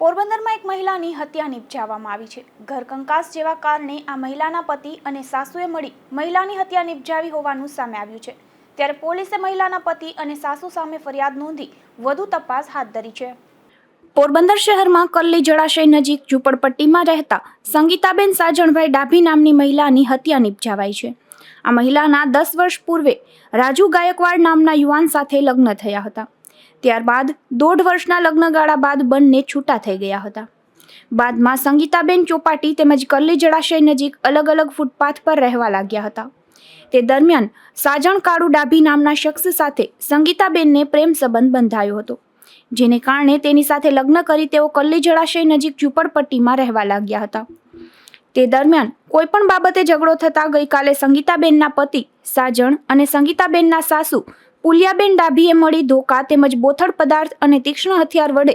પોરબંદરમાં એક મહિલાની હત્યા નિપજાવવામાં આવી છે. ઘર કંકાસ જેવા કારણે આ મહિલાના પતિ અને સાસુએ મળી મહિલાની હત્યા નિપજાવી હોવાનું સામે આવ્યું છે. ત્યારે પોલીસે મહિલાના પતિ અને સાસુ સામે ફરિયાદ નોંધી વધુ તપાસ હાથ ધરી છે. પોરબંદર શહેરમાં કલ્લી જળાશય નજીક ઝૂંપડપટ્ટીમાં રહેતા સંગીતાબેન સાજણભાઈ ડાભી નામની મહિલાની હત્યા નિપજાવાઈ છે. આ મહિલાના દસ વર્ષ પૂર્વે રાજુ ગાયકવાડ નામના યુવાન સાથે લગ્ન થયા હતા. ત્યારબાદ દોઢ વર્ષના લગ્નગાળા બાદ બંને છૂટા થઈ ગયા હતા. બાદમાં સંગીતાબેન ચોપાટી તેમજ કલ્લી જળાશય નજીક અલગ અલગ ફૂટપાથ પર રહેવા લાગ્યા હતા. તે દરમિયાન સાજણ કાળુ ડાભી નામના શખ્સ સાથે સંગીતાબેનને પ્રેમ સંબંધ બંધાયો હતો, જેને કારણે તેની સાથે લગ્ન કરી તેઓ કલ્લી જળાશય નજીક ઝૂંપડપટ્ટીમાં રહેવા લાગ્યા હતા. તે દરમિયાન કોઈપણ બાબતે ઝઘડો થતાં ગઈકાલે સંગીતાબેનના પતિ સાજણ અને સંગીતાબેનના સાસુ પુલિયાબેન ડાભીએ મળી ધોકા તેમજ બોથડ પદાર્થ અને તીક્ષ્ણ હથિયાર વડે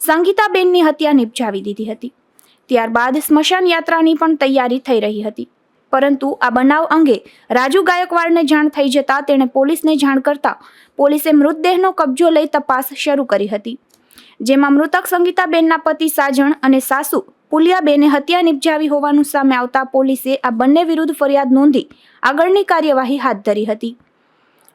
સંગીતાબેનની હત્યા નિપજાવી દીધી હતી. ત્યારબાદ સ્મશાન યાત્રાની પણ તૈયારી થઈ રહી હતી. પરંતુ આ બનાવ અંગે રાજુ ગાયકવાડને જાણ થઈ જતા તેણે પોલીસને જાણ કરતા પોલીસે મૃતદેહનો કબજો લઈ તપાસ શરૂ કરી હતી. જેમાં મૃતક સંગીતાબેનના પતિ સાજણ અને સાસુ પુલિયાબેને હત્યા નિપજાવી હોવાનું સામે આવતા પોલીસે આ બંને વિરુદ્ધ ફરિયાદ નોંધી આગળની કાર્યવાહી હાથ ધરી હતી.